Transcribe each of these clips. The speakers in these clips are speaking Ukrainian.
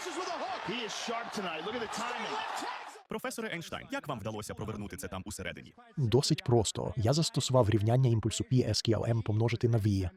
He is sharp tonight. Look at the timing. Професоре Ейнштайн, як вам вдалося провернути це там усередині? Досить просто. Я застосував рівняння імпульсу PSQLM SQLM помножити на V.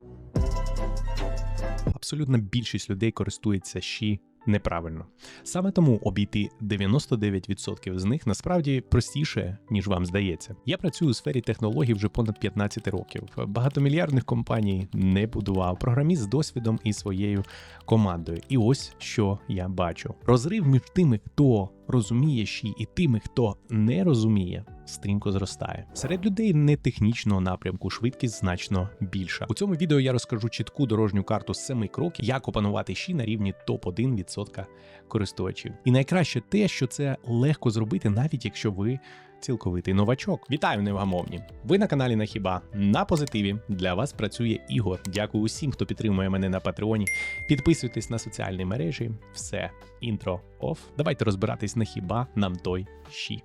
Абсолютна більшість людей користується щі неправильно. Саме тому обійти 99% з них насправді простіше, ніж вам здається. Я працюю у сфері технологій вже понад 15 років. Багатомільярдних компаній не будував. Програміст з досвідом і своєю командою. І ось що я бачу: розрив між тими, хто розуміє її і тими, хто не розуміє. Стрімко зростає серед людей нетехнічного напрямку. Швидкість значно більша. У цьому відео я розкажу чітку дорожню карту з семи кроків, як опанувати щі на рівні топ 1% користувачів. І найкраще те, що це легко зробити, навіть якщо ви цілковитий новачок. Вітаю, невгамовні! Ви на каналі на хіба на позитиві. Для вас працює Ігор. Дякую усім, хто підтримує мене на Патреоні. Підписуйтесь на соціальні мережі. Все, інтро оф. Давайте розбиратись на хіба нам той щі.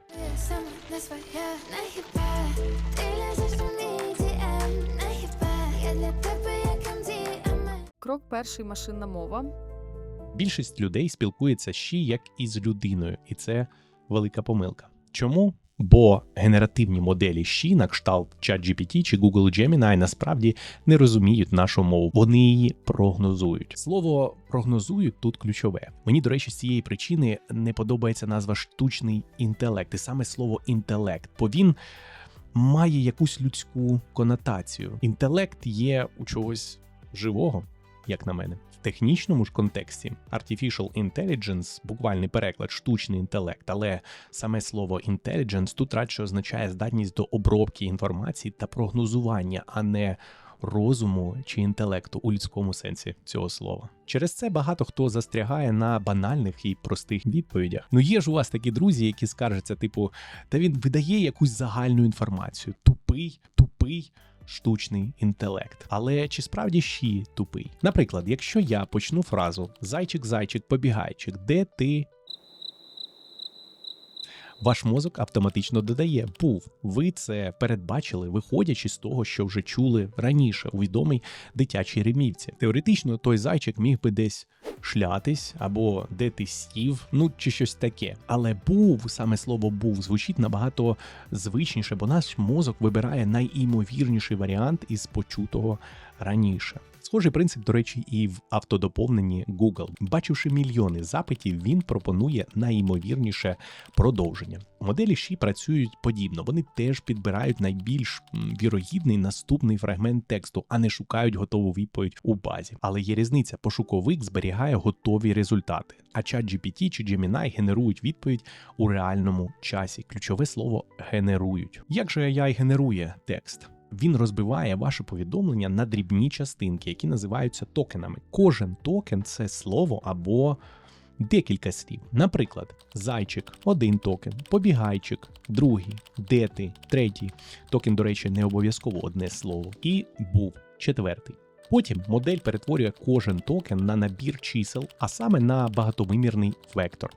Крок перший машинна мова. Більшість людей спілкується ще як із людиною, і це велика помилка. Чому? Бо генеративні моделі щі на кшталт ChatGPT чи Google Gemini насправді не розуміють нашу мову, вони її прогнозують. Слово прогнозують тут ключове. Мені, до речі, з цієї причини не подобається назва штучний інтелект, і саме слово інтелект, бо він має якусь людську конотацію. Інтелект є у чогось живого, як на мене. В технічному ж контексті Artificial Intelligence, буквальний переклад, штучний інтелект, але саме слово intelligence тут радше означає здатність до обробки інформації та прогнозування, а не розуму чи інтелекту у людському сенсі цього слова. Через це багато хто застрягає на банальних і простих відповідях. Ну є ж у вас такі друзі, які скаржаться, типу, та він видає якусь загальну інформацію. Тупий, тупий штучний інтелект. Але чи справді щі тупий? Наприклад, якщо я почну фразу Зайчик, зайчик, побігайчик, де ти? Ваш мозок автоматично додає був. Ви це передбачили, виходячи з того, що вже чули раніше у відомій дитячій ремівці. Теоретично той зайчик міг би десь шлятись або де ти сів, ну чи щось таке. Але був саме слово був звучить набагато звичніше, бо наш мозок вибирає найімовірніший варіант із почутого раніше. Схожий принцип, до речі, і в автодоповненні Google. Бачивши мільйони запитів, він пропонує найімовірніше продовження. Моделі Ші працюють подібно. Вони теж підбирають найбільш вірогідний наступний фрагмент тексту, а не шукають готову відповідь у базі. Але є різниця: пошуковик зберігає готові результати, а чат GPT чи Gemini генерують відповідь у реальному часі. Ключове слово генерують. Як же AI генерує текст? Він розбиває ваше повідомлення на дрібні частинки, які називаються токенами. Кожен токен це слово або декілька слів. Наприклад, зайчик один токен, побігайчик, другий, дети, третій. Токен, до речі, не обов'язково одне слово, і був четвертий. Потім модель перетворює кожен токен на набір чисел, а саме на багатовимірний вектор.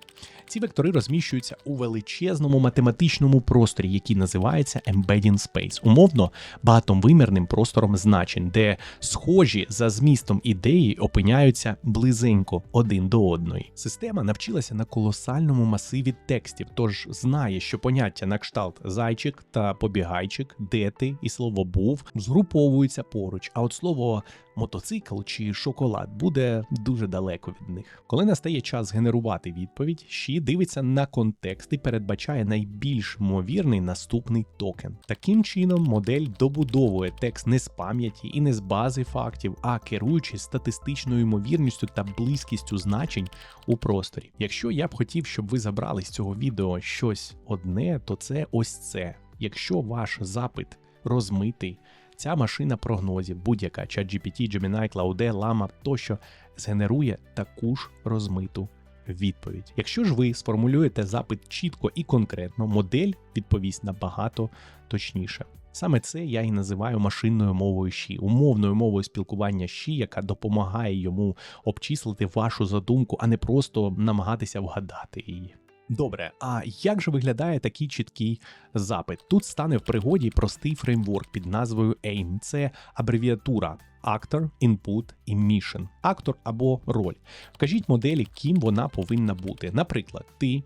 Ці вектори розміщуються у величезному математичному просторі, який називається Embedding Space, умовно багатовимірним простором значень, де схожі за змістом ідеї опиняються близенько один до одної. Система навчилася на колосальному масиві текстів, тож знає, що поняття на кшталт зайчик та побігайчик, де ти і слово був згруповуються поруч. А от слово мотоцикл чи шоколад буде дуже далеко від них. Коли настає час генерувати відповідь, Ші дивиться на контекст і передбачає найбільш ймовірний наступний токен. Таким чином, модель добудовує текст не з пам'яті і не з бази фактів, а керуючись статистичною ймовірністю та близькістю значень у просторі. Якщо я б хотів, щоб ви забрали з цього відео щось одне, то це ось це. Якщо ваш запит розмитий, ця машина прогнозів, будь-яка ChatGPT, Gemini, Claude, Llama тощо згенерує таку ж розмиту відповідь. Якщо ж ви сформулюєте запит чітко і конкретно, модель відповість набагато точніше. Саме це я і називаю машинною мовою Ші, умовною мовою спілкування Ші, яка допомагає йому обчислити вашу задумку, а не просто намагатися вгадати її. Добре, а як же виглядає такий чіткий запит? Тут стане в пригоді простий фреймворк під назвою AIM. Це абревіатура Actor, Input і Mission. Актор або роль. Вкажіть моделі, ким вона повинна бути. Наприклад, ти.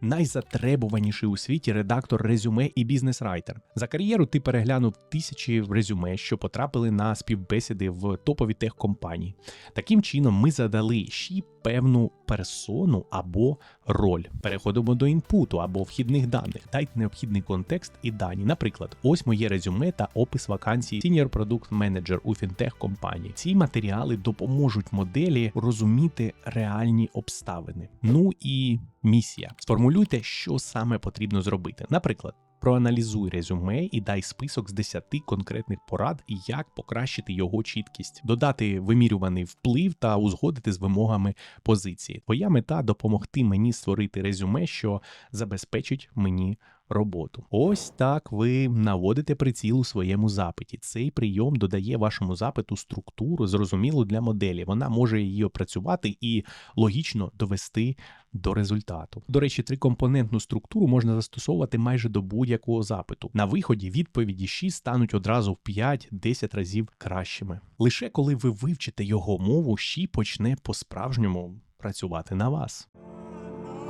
Найзатребуваніший у світі редактор резюме і бізнес-райтер. За кар'єру ти переглянув тисячі резюме, що потрапили на співбесіди в топові техкомпанії. Таким чином, ми задали ще певну персону або роль. Переходимо до інпуту або вхідних даних. Дайте необхідний контекст і дані. Наприклад, ось моє резюме та опис вакансії Senior Product Manager у фінтех компанії. Ці матеріали допоможуть моделі розуміти реальні обставини. Ну і місія. Сформулюйте, що саме потрібно зробити. Наприклад. Проаналізуй резюме і дай список з 10 конкретних порад, як покращити його чіткість, додати вимірюваний вплив та узгодити з вимогами позиції. Твоя мета допомогти мені створити резюме, що забезпечить мені роботу. Ось так ви наводите приціл у своєму запиті. Цей прийом додає вашому запиту структуру, зрозумілу для моделі. Вона може її опрацювати і логічно довести до результату. До речі, трикомпонентну структуру можна застосовувати майже до будь-якого запиту. На виході відповіді 6 стануть одразу в 5-10 разів кращими. Лише коли ви вивчите його мову, щі почне по-справжньому працювати на вас.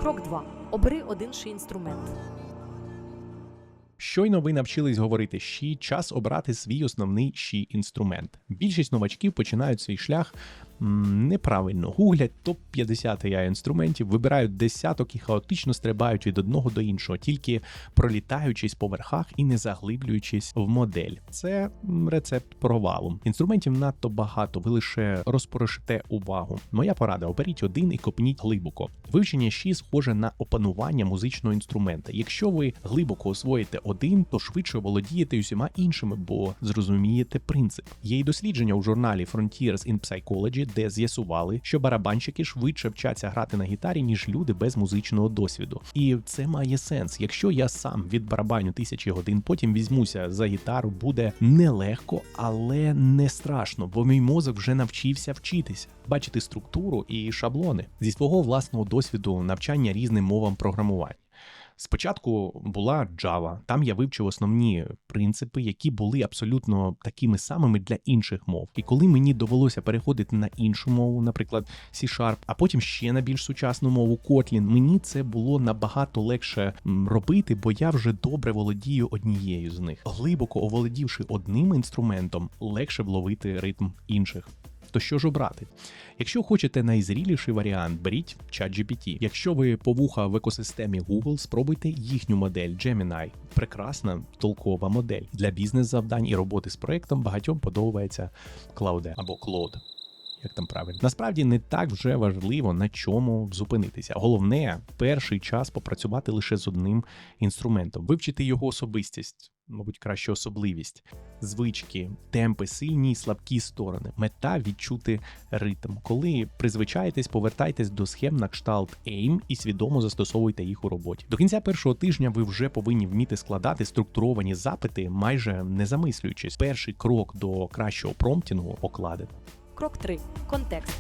Крок 2. Обери один ши інструмент. Щойно ви навчились говорити щі, час обрати свій основний щі інструмент. Більшість новачків починають свій шлях неправильно. Гуглять топ 50 AI інструментів, вибирають десяток і хаотично стрибають від одного до іншого, тільки пролітаючись по верхах і не заглиблюючись в модель. Це рецепт провалу. Інструментів надто багато, ви лише розпорошите увагу. Моя порада: оберіть один і копніть глибоко. Вивчення щі схоже на опанування музичного інструмента. Якщо ви глибоко освоїте один, то швидше володієте усіма іншими, бо зрозумієте принцип. Є й дослідження у журналі Frontiers in Psychology, де з'ясували, що барабанщики швидше вчаться грати на гітарі, ніж люди без музичного досвіду. І це має сенс. Якщо я сам від барабаню тисячі годин, потім візьмуся за гітару, буде нелегко, але не страшно, бо мій мозок вже навчився вчитися, бачити структуру і шаблони зі свого власного досвіду навчання різним мовам програмування. Спочатку була Java, там я вивчив основні принципи, які були абсолютно такими самими для інших мов. І коли мені довелося переходити на іншу мову, наприклад, C-Sharp, а потім ще на більш сучасну мову Kotlin, мені це було набагато легше робити, бо я вже добре володію однією з них. Глибоко оволодівши одним інструментом, легше вловити ритм інших. То що ж обрати? Якщо хочете найзріліший варіант, беріть ChatGPT. Якщо ви повуха в екосистемі Google, спробуйте їхню модель Gemini. Прекрасна толкова модель для бізнес-завдань і роботи з проектом. Багатьом подобається Cloud або Claude. Як там правильно? Насправді не так вже важливо на чому зупинитися. Головне, перший час попрацювати лише з одним інструментом, вивчити його особистість, мабуть, краще особливість, звички, темпи, сильні і слабкі сторони. Мета відчути ритм. Коли призвичаєтесь, повертайтесь до схем на кшталт AIM і свідомо застосовуйте їх у роботі. До кінця першого тижня ви вже повинні вміти складати структуровані запити, майже не замислюючись. Перший крок до кращого промптінгу оклади. Крок 3. Контекст.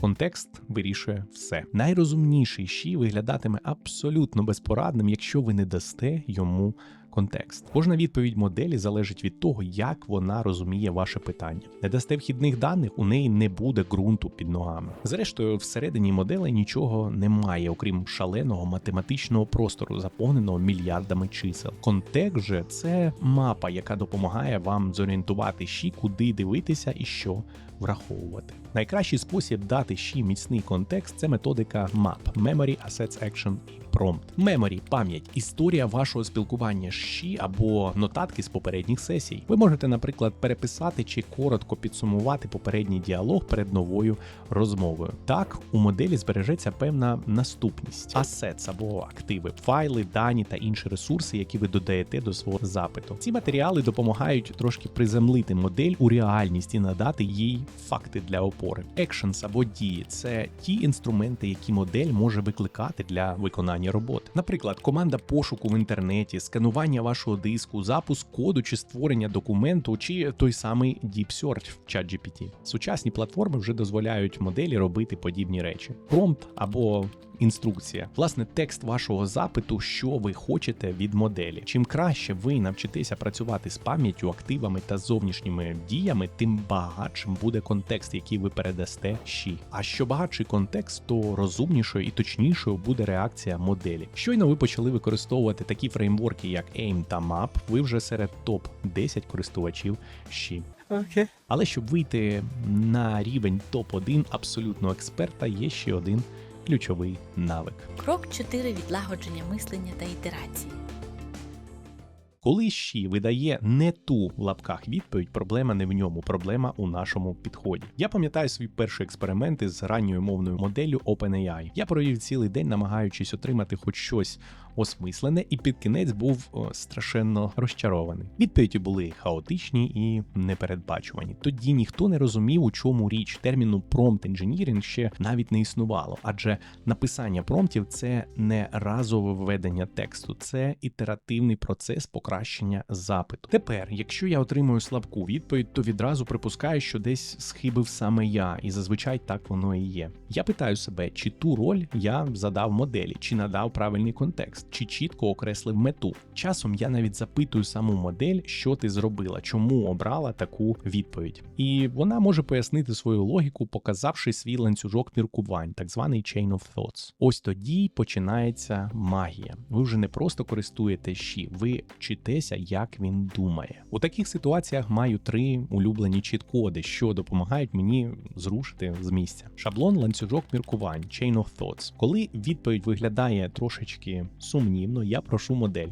Контекст вирішує все. Найрозумніший щі виглядатиме абсолютно безпорадним, якщо ви не дасте йому контекст. Кожна відповідь моделі залежить від того, як вона розуміє ваше питання. Не дасте вхідних даних, у неї не буде ґрунту під ногами. Зрештою, всередині моделі нічого немає, окрім шаленого математичного простору, заповненого мільярдами чисел. Контекст же це мапа, яка допомагає вам зорієнтувати щі, куди дивитися і що враховувати. Найкращий спосіб дати ще міцний контекст це методика MAP – Memory Assets Action і Prompt. Memory – пам'ять, історія вашого спілкування з щі або нотатки з попередніх сесій. Ви можете, наприклад, переписати чи коротко підсумувати попередній діалог перед новою розмовою. Так, у моделі збережеться певна наступність, assets або активи, файли, дані та інші ресурси, які ви додаєте до свого запиту. Ці матеріали допомагають трошки приземлити модель у реальність і надати їй факти для опори. Actions або дії це ті інструменти, які модель може викликати для виконання роботи. Наприклад, команда пошуку в інтернеті, сканування вашого диску, запуск коду чи створення документу, чи той самий Deep Search в ChatGPT. Сучасні платформи вже дозволяють моделі робити подібні речі. Промпт або інструкція. Власне, текст вашого запиту, що ви хочете від моделі. Чим краще ви навчитеся працювати з пам'яттю, активами та зовнішніми діями, тим багатшим буде контекст, який ви передасте щі. А що багатший контекст, то розумнішою і точнішою буде реакція моделі. Щойно ви почали використовувати такі фреймворки, як AIM та MAP, ви вже серед топ 10 користувачів щі. Okay. Але щоб вийти на рівень топ-1 абсолютного експерта, є ще один ключовий навик. Крок 4 відлагодження мислення та ітерації. Коли щі видає не ту в лапках відповідь, проблема не в ньому, проблема у нашому підході. Я пам'ятаю свій перший експеримент із ранньою мовною моделлю OpenAI. Я провів цілий день, намагаючись отримати хоч щось осмислене, і під кінець був страшенно розчарований. Відповіді були хаотичні і непередбачувані. Тоді ніхто не розумів, у чому річ терміну prompt engineering ще навіть не існувало, адже написання промптів це не разове введення тексту, це ітеративний процес покращення запиту. Тепер, якщо я отримую слабку відповідь, то відразу припускаю, що десь схибив саме я, і зазвичай так воно і є. Я питаю себе, чи ту роль я задав моделі, чи надав правильний контекст, чи чітко окреслив мету. Часом я навіть запитую саму модель, що ти зробила, чому обрала таку відповідь. І вона може пояснити свою логіку, показавши свій ланцюжок міркувань, так званий chain of thoughts. Ось тоді починається магія. Ви вже не просто користуєте щі, ви вчитеся, як він думає. У таких ситуаціях маю три улюблені чіт-коди, що допомагають мені зрушити з місця. Шаблон ланцюжок міркувань, chain of thoughts. Коли відповідь виглядає трошечки сумнівно, я прошу модель.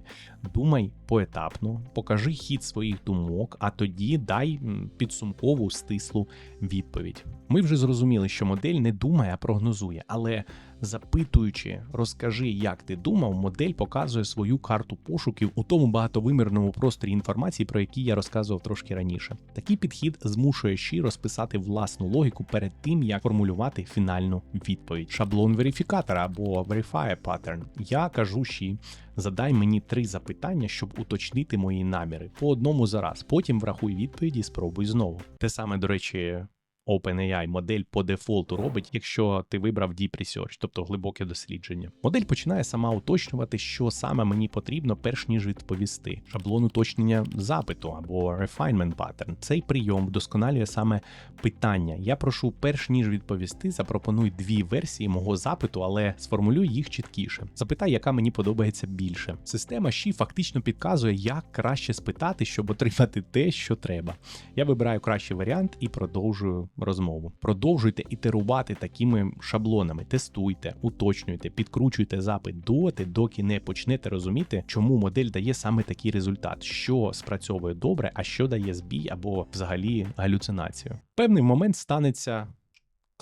Думай поетапно, покажи хід своїх думок, а тоді дай підсумкову стислу відповідь. Ми вже зрозуміли, що модель не думає, а прогнозує, але запитуючи, розкажи, як ти думав, модель показує свою карту пошуків у тому багатовимірному просторі інформації, про який я розказував трошки раніше. Такий підхід змушує щі розписати власну логіку перед тим, як формулювати фінальну відповідь. Шаблон верифікатора або Verifier Pattern. Я кажу щі, задай мені три запитання, щоб уточнити мої наміри по одному за раз. Потім врахуй відповіді спробуй знову. Те саме, до речі. OpenAI модель по дефолту робить, якщо ти вибрав Deep Research, тобто глибоке дослідження. Модель починає сама уточнювати, що саме мені потрібно, перш ніж відповісти. Шаблон уточнення запиту або refinement pattern. Цей прийом вдосконалює саме питання. Я прошу, перш ніж відповісти, запропонуй дві версії мого запиту, але сформулюй їх чіткіше. Запитай, яка мені подобається більше. Система Ші фактично підказує, як краще спитати, щоб отримати те, що треба. Я вибираю кращий варіант і продовжую розмову. Продовжуйте ітерувати такими шаблонами, тестуйте, уточнюйте, підкручуйте запит доти, доки не почнете розуміти, чому модель дає саме такий результат, що спрацьовує добре, а що дає збій або взагалі галюцинацію. Певний момент станеться.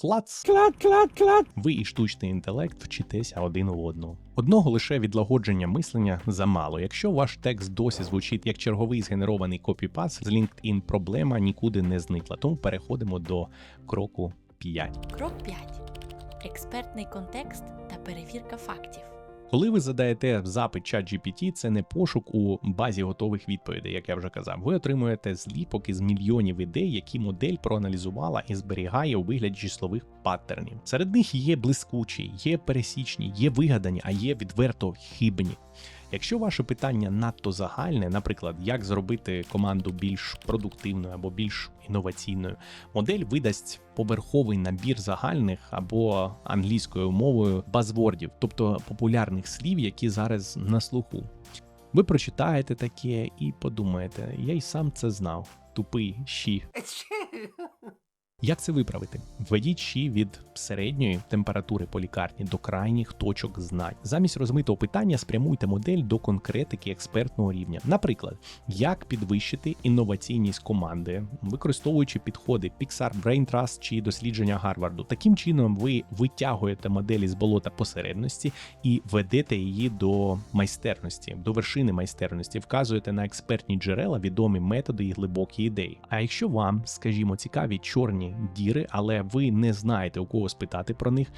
Клац. Клад, клад, клад. Ви і штучний інтелект вчитеся один у одного. Одного лише відлагодження мислення замало. Якщо ваш текст досі звучить як черговий згенерований копіпас, з LinkedIn проблема нікуди не зникла. Тому переходимо до кроку 5. Крок 5. Експертний контекст та перевірка фактів. Коли ви задаєте запит ChatGPT, це не пошук у базі готових відповідей, як я вже казав. Ви отримуєте зліпок із мільйонів ідей, які модель проаналізувала і зберігає у вигляді числових паттернів. Серед них є блискучі, є пересічні, є вигадані, а є відверто хибні. Якщо ваше питання надто загальне, наприклад, як зробити команду більш продуктивною або більш інноваційною, модель видасть поверховий набір загальних або англійською мовою базвордів, тобто популярних слів, які зараз на слуху. Ви прочитаєте таке і подумаєте, я й сам це знав. Тупий щі. Як це виправити? Введіть щі від середньої температури по лікарні до крайніх точок знань. Замість розмитого питання спрямуйте модель до конкретики експертного рівня. Наприклад, як підвищити інноваційність команди, використовуючи підходи Pixar Brain Trust чи дослідження Гарварду. Таким чином ви витягуєте моделі з болота посередності і ведете її до майстерності, до вершини майстерності, вказуєте на експертні джерела, відомі методи і глибокі ідеї. А якщо вам, скажімо, цікаві чорні діри, але ви не знаєте у кого спитати про них.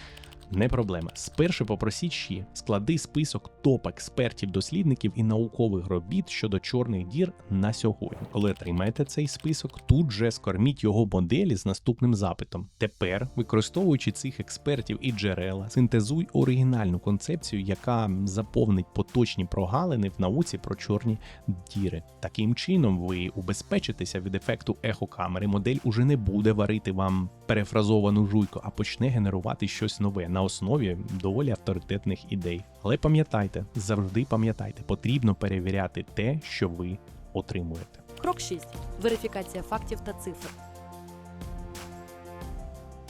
Не проблема. Спершу попросіть щі, склади список топ-експертів, дослідників і наукових робіт щодо чорних дір на сьогодні. Коли отримаєте цей список, тут же скорміть його моделі з наступним запитом. Тепер, використовуючи цих експертів і джерела, синтезуй оригінальну концепцію, яка заповнить поточні прогалини в науці про чорні діри. Таким чином, ви убезпечитеся від ефекту ехокамери. Модель уже не буде варити вам перефразовану жуйку, а почне генерувати щось нове на основі доволі авторитетних ідей. Але пам'ятайте, завжди пам'ятайте, потрібно перевіряти те, що ви отримуєте. Крок 6. Верифікація фактів та цифр.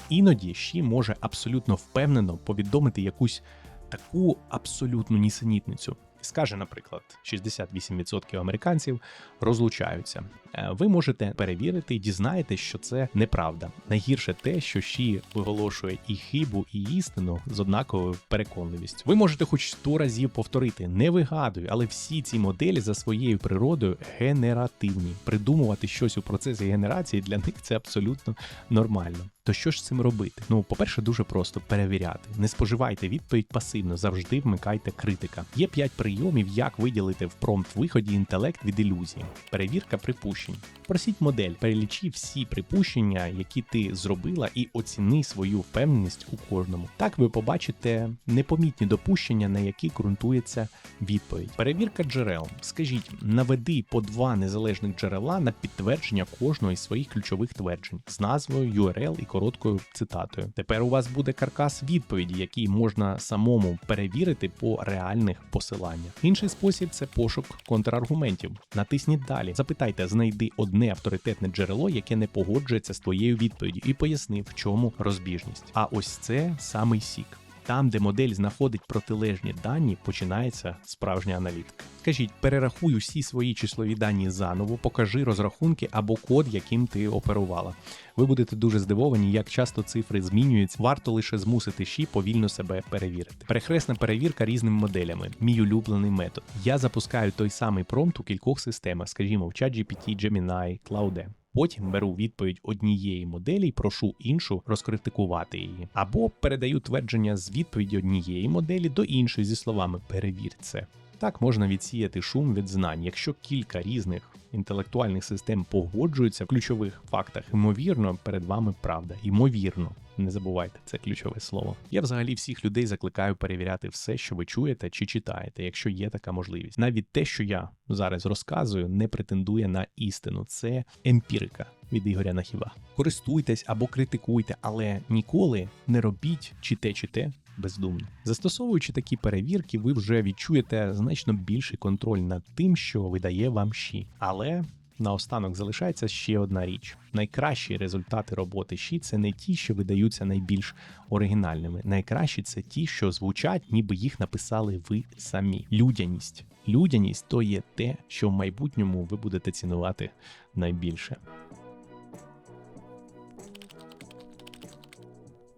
Іноді щі може абсолютно впевнено повідомити якусь таку абсолютну нісенітницю. Скаже, наприклад, 68% американців розлучаються. Е, Ви можете перевірити і дізнаєтесь, що це неправда. Найгірше те, що щі виголошує і хибу, і істину з однаковою переконливістю. Ви можете хоч сто разів повторити, не вигадую, але всі ці моделі за своєю природою генеративні. Придумувати щось у процесі генерації для них це абсолютно нормально. То що ж цим робити? Ну, по-перше, дуже просто перевіряти. Не споживайте відповідь пасивно, завжди вмикайте критика. Є п'ять прийомів, як виділити в промпт виході інтелект від ілюзії. Перевірка припущень. Просіть модель, перелічи всі припущення, які ти зробила, і оціни свою впевненість у кожному. Так ви побачите непомітні допущення, на які ґрунтується відповідь. Перевірка джерел. Скажіть, наведи по два незалежних джерела на підтвердження кожного із своїх ключових тверджень з назвою, URL і короткою цитатою. Тепер у вас буде каркас відповіді, який можна самому перевірити по реальних посиланнях. Інший спосіб це пошук контраргументів. Натисніть далі. Запитайте, знайди одне авторитетне джерело, яке не погоджується з твоєю відповіддю, і поясни, в чому розбіжність. А ось це самий сік. Там, де модель знаходить протилежні дані, починається справжня аналітика. Скажіть, перерахуй усі свої числові дані заново, покажи розрахунки або код, яким ти оперувала. Ви будете дуже здивовані, як часто цифри змінюються. Варто лише змусити щі повільно себе перевірити. Перехресна перевірка різними моделями. Мій улюблений метод. Я запускаю той самий промпт у кількох системах, скажімо, в ChatGPT, Gemini, Cloud. Потім беру відповідь однієї моделі і прошу іншу розкритикувати її. Або передаю твердження з відповіді однієї моделі до іншої зі словами перевір це. Так можна відсіяти шум від знань. Якщо кілька різних інтелектуальних систем погоджуються в ключових фактах, ймовірно, перед вами правда. Ймовірно. Не забувайте це ключове слово. Я взагалі всіх людей закликаю перевіряти все, що ви чуєте чи читаєте, якщо є така можливість. Навіть те, що я зараз розказую, не претендує на істину. Це емпірика від Ігоря Нахіва. Користуйтесь або критикуйте, але ніколи не робіть чи те, чи те бездумно. Застосовуючи такі перевірки, ви вже відчуєте значно більший контроль над тим, що видає вам щі. Але наостанок залишається ще одна річ: найкращі результати роботи щі це не ті, що видаються найбільш оригінальними. Найкращі це ті, що звучать, ніби їх написали ви самі. Людяність. Людяність то є те, що в майбутньому ви будете цінувати найбільше.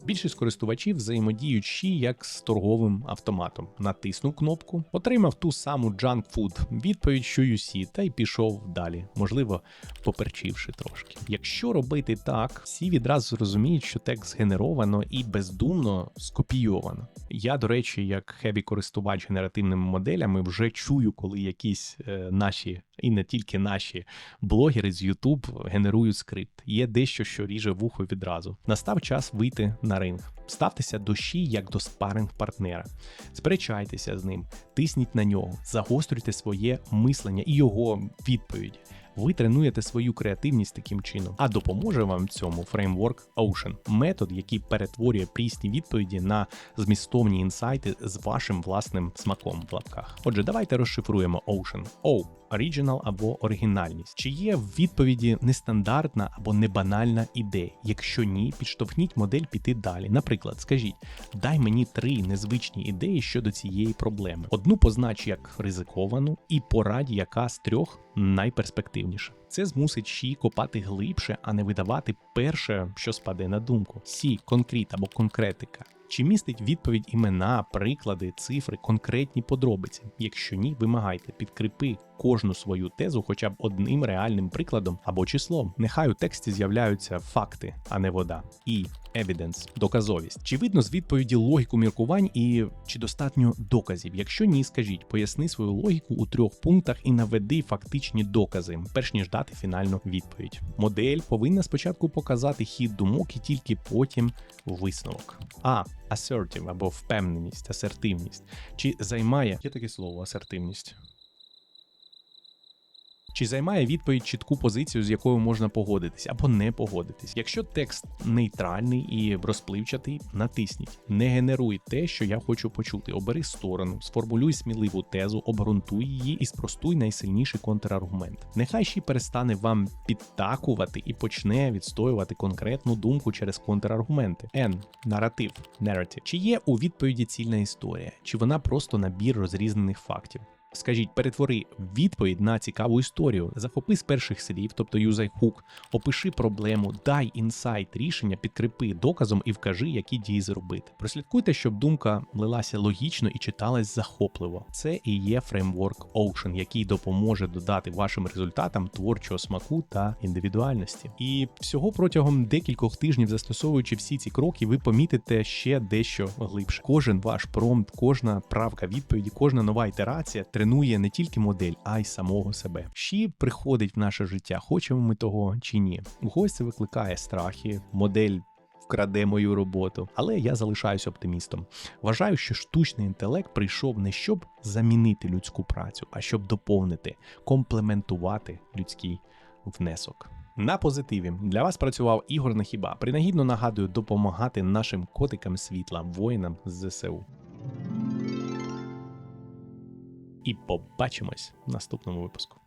Більшість користувачів взаємодіють ще як з торговим автоматом. Натиснув кнопку, отримав ту саму junk food відповідь, що UC, та й пішов далі, можливо, поперчивши трошки. Якщо робити так, всі відразу зрозуміють, що текст згенеровано і бездумно скопійовано. Я, до речі, як хебі користувач генеративними моделями, вже чую, коли якісь е, наші і не тільки наші блогери з YouTube генерують скрипт. Є дещо, що ріже вухо відразу. Настав час вийти на ринг. Ставтеся до щі як до спаринг партнера. Сперечайтеся з ним, тисніть на нього, загострюйте своє мислення і його відповіді. Ви тренуєте свою креативність таким чином, а допоможе вам в цьому фреймворк Ocean, метод, який перетворює прісні відповіді на змістовні інсайти з вашим власним смаком в лапках. Отже, давайте розшифруємо Ocean. O – Original або оригінальність. Чи є в відповіді нестандартна або небанальна ідея? Якщо ні, підштовхніть модель піти далі. Наприклад, скажіть, дай мені три незвичні ідеї щодо цієї проблеми. Одну познач як ризиковану, і порадь, яка з трьох найперспективніша. Це змусить Ші копати глибше, а не видавати перше, що спаде на думку. Сі, конкрет або конкретика. Чи містить відповідь імена, приклади, цифри, конкретні подробиці? Якщо ні, вимагайте, підкріпи кожну свою тезу хоча б одним реальним прикладом або числом. Нехай у тексті з'являються факти, а не вода. І evidence – доказовість. Чи видно з відповіді логіку міркувань і чи достатньо доказів? Якщо ні, скажіть, поясни свою логіку у трьох пунктах і наведи фактичні докази, перш ніж дати фінальну відповідь. Модель повинна спочатку показати хід думок і тільки потім висновок. А. Assertive або впевненість, асертивність. Чи займає є таке слово асертивність? Чи займає відповідь чітку позицію, з якою можна погодитись або не погодитись? Якщо текст нейтральний і розпливчатий, натисніть. Не генеруй те, що я хочу почути. Обери сторону, сформулюй сміливу тезу, обґрунтуй її і спростуй найсильніший контраргумент. Нехай ще перестане вам підтакувати і почне відстоювати конкретну думку через контраргументи. N. Наратив. Narrative. Чи є у відповіді цільна історія? Чи вона просто набір розрізнених фактів? Скажіть, перетвори відповідь на цікаву історію, захопи з перших слів, тобто юзай хук, опиши проблему, дай інсайт рішення, підкріпи доказом і вкажи, які дії зробити. Прослідкуйте, щоб думка лилася логічно і читалась захопливо. Це і є фреймворк Ocean, який допоможе додати вашим результатам творчого смаку та індивідуальності. І всього протягом декількох тижнів, застосовуючи всі ці кроки, ви помітите ще дещо глибше. Кожен ваш промпт, кожна правка відповіді, кожна нова ітерація тренує не тільки модель, а й самого себе. Ші приходить в наше життя, хочемо ми того чи ні. Когось викликає страхи, модель. Вкраде мою роботу, але я залишаюся оптимістом. Вважаю, що штучний інтелект прийшов не щоб замінити людську працю, а щоб доповнити, комплементувати людський внесок. На позитиві для вас працював Ігор Нахіба. Принагідно нагадую допомагати нашим котикам світла, воїнам з ЗСУ. І побачимось в наступному випуску.